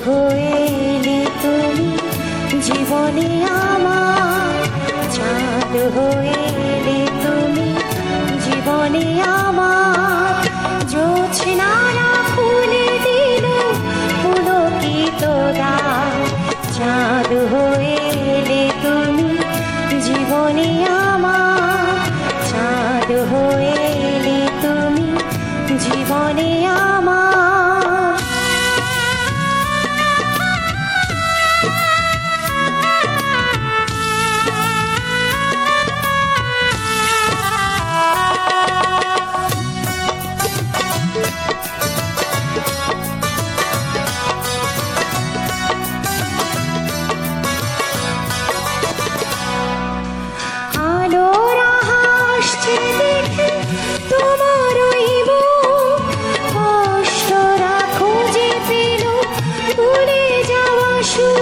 হয়ে এলে তুমি জীবনে আমার চাঁদ হয়ে এলে তুমি জীবনে আমার জোছনারা খুলে দিল পুলকিত চাঁদ হয়ে এলে তুমি জীবনে আমার চাঁদ হয়ে shoes.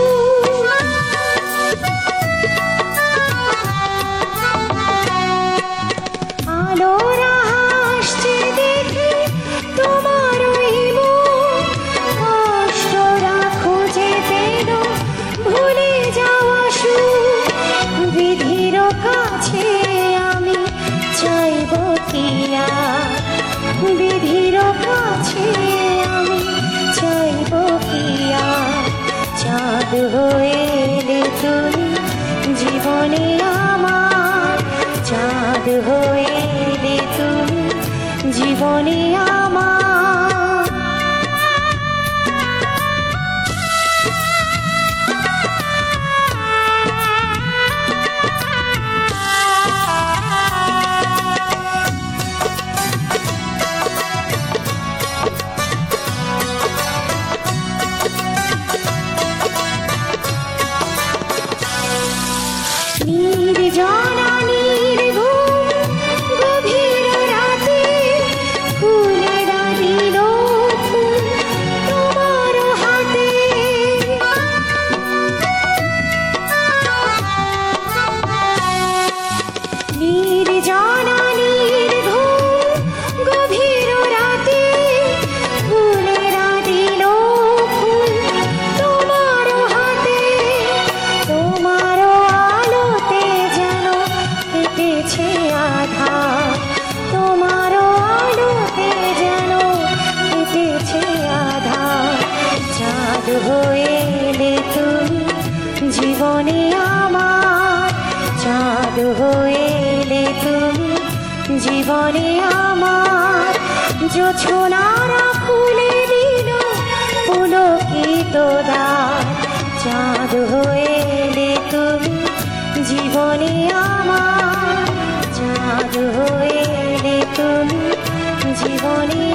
চাঁদ হয়ে এলে তুমি জীবনে আমার। চাঁদ হয়ে এলে তুমি জীবনে আমার। জীবনে আমার চাঁদ হয়ে তুমি জীবনে আমার জোছনারা খুলে দিল পুলকিত দা চাঁদ হয়ে এলে তুমি জীবনে আমার, চাঁদ হয়ে এলে তুমি জীবনে